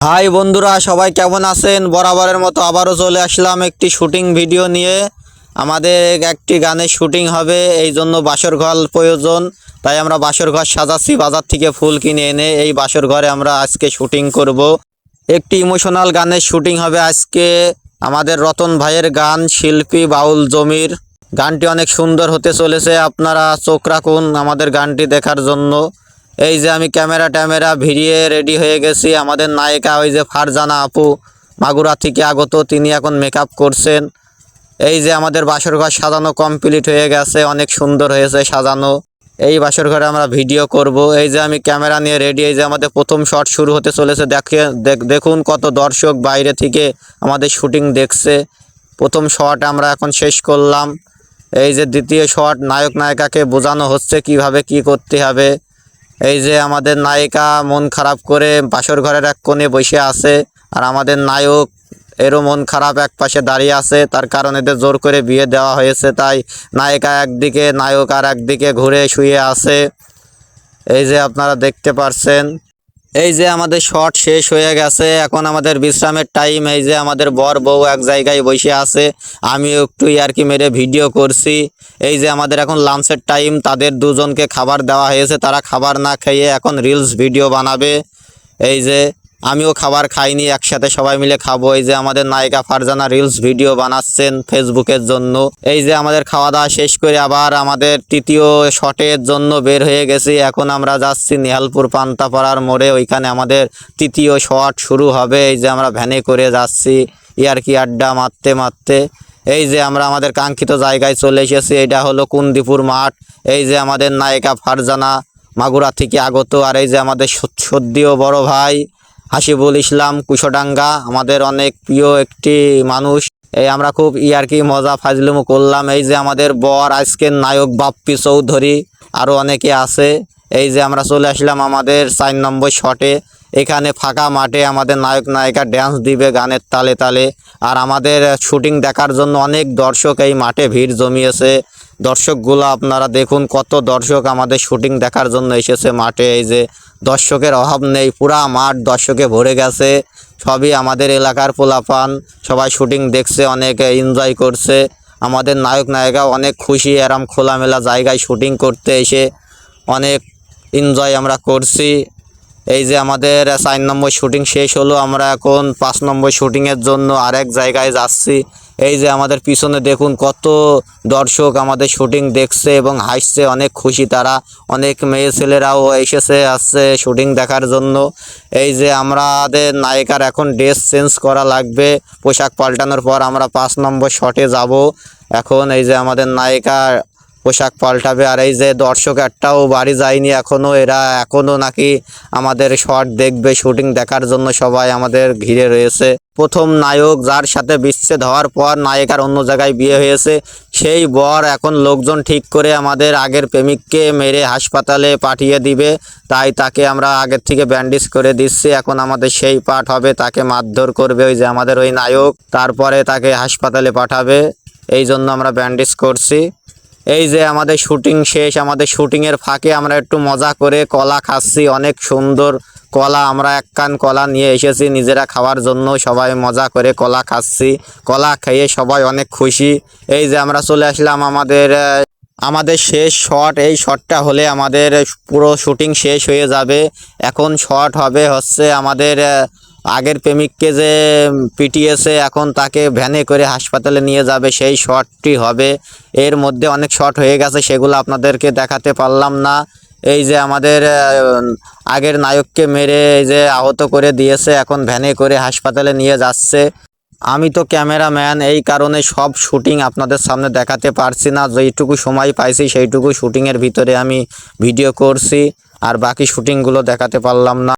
High বন্ধুরা, সবাই কেমন আছেন? বরাবরের মতো আবারও চলে আসলাম একটি শুটিং ভিডিও নিয়ে। আমাদের একটি গানের শুটিং হবে, এই জন্য বাসর ঘর প্রয়োজন। তাই আমরা বাসর ঘর সাজাচ্ছি, বাজার থেকে ফুল কিনে এনে এই বাসর ঘরে আমরা আজকে শুটিং করব। একটি ইমোশনাল গানের শুটিং হবে আজকে আমাদের রতন ভাইয়ের গান, শিল্পী বাউল জমির। গানটি অনেক সুন্দর হতে চলেছে, আপনারা চোখ রাখুন আমাদের গানটি দেখার জন্য। এই যে আমি ক্যামেরা ট্যামেরা ভিড়িয়ে রেডি হয়ে গেছি। আমাদের নায়িকা ওই যে ফারজানা আপু, মাগুরা থেকে আগত, তিনি এখন মেকআপ করছেন। এই যে আমাদের বাসর ঘর সাজানো কমপ্লিট হয়ে গেছে, অনেক সুন্দর হয়েছে সাজানো। এই বাসর ঘরে আমরা ভিডিও করব। এই যে আমি ক্যামেরা নিয়ে রেডি এই যে আমাদের প্রথম শট শুরু হতে চলেছে। দেখে, দেখ- দেখুন কত দর্শক বাইরে থেকে আমাদের শুটিং দেখছে। প্রথম শট আমরা এখন শেষ করলাম। এই যে দ্বিতীয় শট নায়ক নায়িকাকে বোঝানো হচ্ছে কীভাবে কি করতে হবে। এই যে আমাদের নায়িকা মন খারাপ করে বাসর ঘরের এক কোণে বসে আছে, আর আমাদের নায়ক এরও মন খারাপ এক পাশে দাঁড়িয়ে আছে, তার কারণ এদের জোর করে বিয়ে দেওয়া হয়েছে, তাই নায়িকা একদিকে, নায়ক আর একদিকে ঘুরে শুয়ে আছে। এই যে আপনারা দেখতে পারছেন এই যে আমাদের শট শেষ হয়ে গেছে, এখন আমাদের বিশ্রামের টাইম এই যে আমাদের বর বউ এক জায়গায় বসে আছে আমি একটু আর কি মেরে ভিডিও করছি। এই যে আমাদের এখন লাঞ্চের টাইম তাদের দুজনকে খাবার দেওয়া হয়েছে, তারা খাবার না খেয়ে এখন রিলস ভিডিও বানাবে। এই যে আমিও খাবার খাইনি, একসাথে সবাই মিলে খাব। এই যে আমাদের নায়িকা ফারজানা রিলস ভিডিও বানাচ্ছেন ফেসবুকের জন্য। এই যে আমাদের খাওয়া দাওয়া শেষ করে আবার আমাদের তৃতীয় শটের জন্য বের হয়ে গেছি। এখন আমরা যাচ্ছি নিহালপুর পান্তাপাড়ার মোড়ে। ওইখানে আমাদের তৃতীয় শট শুরু হবে। এই যে আমরা ভ্যানে করে যাচ্ছি ইয়ারকি আড্ডা মারতে মারতে। এই যে আমরা আমাদের কাঙ্ক্ষিত জায়গায় চলে এসেছি। এটা হলো কুন্দিপুর মাঠ। এই যে আমাদের নায়িকা ফারজানা মাগুরা থেকে আগত। আর এই যে আমাদের সদ- সদ্যীয় বড় ভাই হাসিবুল ইসলাম, কুশডাঙ্গা, আমাদের অনেক প্রিয় একটি মানুষ। এই আমরা খুব ইয়ারকি মজা ফাজলুমো করলাম। এই যে আমাদের বর, আজকের নায়ক বাপ্পি চৌধুরী আরও অনেকে আছে। এই যে আমরা চলে আসলাম আমাদের চার নম্বর শটে। এখানে ফাঁকা মাঠে আমাদের নায়ক, নায়িকা ড্যান্স দিবে গানের তালে তালে। আর আমাদের শুটিং দেখার জন্য অনেক দর্শক এই মাঠে ভিড় জমিয়েছে। দর্শকগুলো আপনারা দেখুন কত দর্শক আমাদের শুটিং দেখার জন্য এসেছে মাঠে। এই যে দর্শকের অভাব নেই, পুরা মাঠ দর্শকে ভরে গেছে। সবই আমাদের এলাকার পোলাপান, সবাই শুটিং দেখছে, অনেক এনজয় করছে। আমাদের নায়ক নায়িকা অনেক খুশি, এরম খোলামেলা জায়গায় শুটিং করতে এসে অনেক এনজয় আমরা করছি। এই যে আমাদের চার নম্বর শুটিং শেষ হলো, আমরা এখন পাঁচ নম্বর শুটিংয়ের জন্য আরেক জায়গায় যাচ্ছি। এই যে আমাদের পিছনে দেখুন কত দর্শক আমাদের শুটিং দেখছে এবং হাসছে, অনেক খুশি তারা। অনেক মেয়ে ছেলেরাও এসেছে, আসছে শুটিং দেখার জন্য। এই যে আমাদের নায়িকার এখন ড্রেস চেঞ্জ করা লাগবে, পোশাক পাল্টানোর পর আমরা পাঁচ নম্বর শটে যাব। এখন এই যে আমাদের নায়িকা পোশাক পাল্টাবে। আর এই যে দর্শক একটাও বাড়ি যায়নি এখনও, এরা এখনও নাকি আমাদের শট দেখবে, শুটিং দেখার জন্য সবাই আমাদের ঘিরে রয়েছে। প্রথম নায়ক যার সাথে বিচ্ছেদ হওয়ার পর নায়িকার অন্য জায়গায় বিয়ে হয়েছে, সেই বর এখন লোকজন ঠিক করে আমাদের আগের প্রেমিককে মেরে হাসপাতালে পাঠিয়ে দিবে। তাই তাকে আমরা আগের থেকে ব্যান্ডেজ করে দিচ্ছি, এখন আমাদের সেই পাঠ হবে, তাকে মারধর করবে ওই যে আমাদের ওই নায়ক, তারপরে তাকে হাসপাতালে পাঠাবে। এই জন্য আমরা ব্যান্ডেজ করছি। এই যে আমাদের শুটিং শেষ, আমাদের শুটিংয়ের ফাঁকে আমরা একটু মজা করে কলা খাচ্ছি, অনেক সুন্দর কলা, আমরা এক কান কলা নিয়ে এসেছি, নিজেরা খাওয়ার জন্য সবাই মজা করে কলা খাচ্ছি, কলা খেয়ে সবাই অনেক খুশি। এই যে আমরা চলে আসলাম আমাদের আমাদের শেষ শট এই শটটা হলে আমাদের পুরো শুটিং শেষ হয়ে যাবে। এখন শট হবে হচ্ছে আমাদের আগের প্রেমিককে যে পিটিয়েছে, এখন তাকে ভ্যানে করে হাসপাতালে নিয়ে যাবে, সেই শটটি হবে। এর মধ্যে অনেক শট হয়ে গেছে, সেগুলো আপনাদেরকে দেখাতে পারলাম না। এই যে আমাদের আগের নায়ককে মেরে এই যে আহত করে দিয়েছে, এখন ভ্যানে করে হাসপাতালে নিয়ে যাচ্ছে। আমি তো ক্যামেরাম্যান, এই কারণে সব শুটিং আপনাদের সামনে দেখাতে পারছি না। যেইটুকু সময় পাইছি, সেইটুকু শুটিংয়ের ভিতরে আমি ভিডিও করছি, আর বাকি শুটিংগুলো দেখাতে পারলাম না।